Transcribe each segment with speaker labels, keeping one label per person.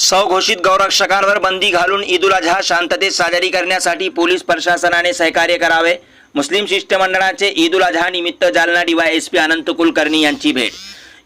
Speaker 1: स्वघोषित गौरक्षकांवर बंदी घालून ईद उल अजहा शांततेत साजरी करण्यासाठी पोलीस प्रशासनाने सहकार्य करावे. मुस्लिम शिष्टमंडळाचे ईद उल अजहा निमित्त Jalna DY S P Anant Kulkarni यांची भेट.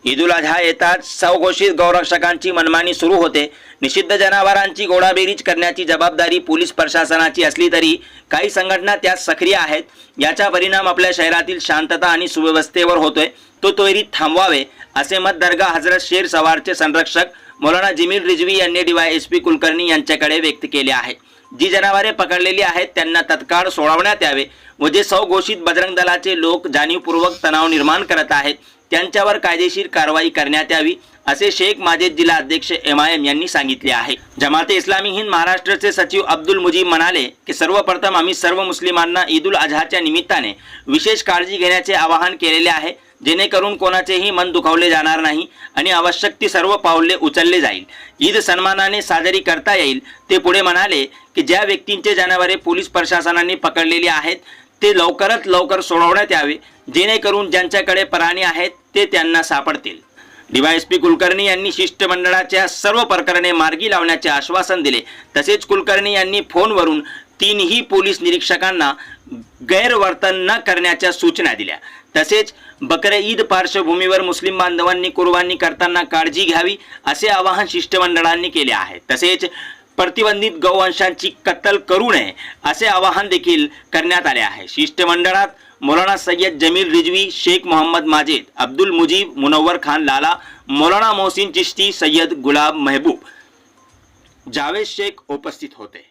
Speaker 1: ईद उल अजहा येताच स्वघोषित गौरक्षकांची मनमानी सुरू होते. निषिद्ध जनावरांची गोडाबेरीज करण्याची जबाबदारी पोलीस प्रशासनाची असली तरी काही संघटना त्यात सक्रिय आहेत. याचा परिणाम आपल्या शहरातील शांतता आणि सुव्यवस्थेवर होतोय. तो त्वरित थांबवावे असे मत दर्गा हजरत शेर सवारचे संरक्षक मौलाना जिमील रिजवी यांनी डीवाय एस पी कुलकर्णी यांच्याकडे व्यक्त केले आहे. जी जनावरे पकडलेली आहेत त्यांना तत्काळ सोडवण्यात यावे व जे सौघोषित बजरंग दलाचे लोक जाणीवपूर्वक तणाव निर्माण करत आहेत त्यांच्यावर कायदेशीर कारवाई करण्यात यावी असे शेख माजेद जिल्हा अध्यक्ष एम आय एम यांनी सांगितले आहे. जमाते इस्लामी हिंद महाराष्ट्राचे सचिव अब्दुल मुजीब म्हणाले की सर्वप्रथम आम्ही सर्व मुस्लिमांना ईद उल अजहाच्या निमित्ताने विशेष काळजी घेण्याचे आवाहन केलेले आहे जेणेकरून कोणाचेही मन दुखावले जाणार नाही आणि आवश्यक ती सर्व पावले उचलले जाईल. ईद सन्मानाने साजरी करता येईल ते पुढे म्हणाले की ज्या व्यक्तींचे जनावरे पोलीस प्रशासनाने पकडलेली आहेत ते लवकरात लवकर सोडवण्यात यावे जेणेकरून ज्यांच्याकडे प्राणी आहेत ते त्यांना सापडतील. डीवायएसपी कुलकर्णी यांनी शिष्टमंडळाच्या सर्व प्रकरणे मार्गी लावण्याचे आश्वासन दिले. तसेच कुलकर्णी यांनी फोनवरून तीनही पोलीस निरीक्षकांना गैरवर्तन न करण्याच्या सूचना दिल्या. तसेच बकरे ईद पार्श्वभूमीवर मुस्लिम बांधवांनी कुर्बानी करताना काळजी घ्यावी असे आवाहन शिष्टमंडळांनी केले आहे. तसेच प्रतिबंधित गौवंशांची कत्तल करू नये असे आवाहन देखील करण्यात आले आहे. शिष्टमंडळात मौलाना सय्यद जमील रिजवी शेख मोहम्मद माजिद अब्दुल मुजीब मुनव्वर खान लाला मौलाना मोहसिन चिश्ती सय्यद गुलाब महबूब। जावेद शेख उपस्थित होते।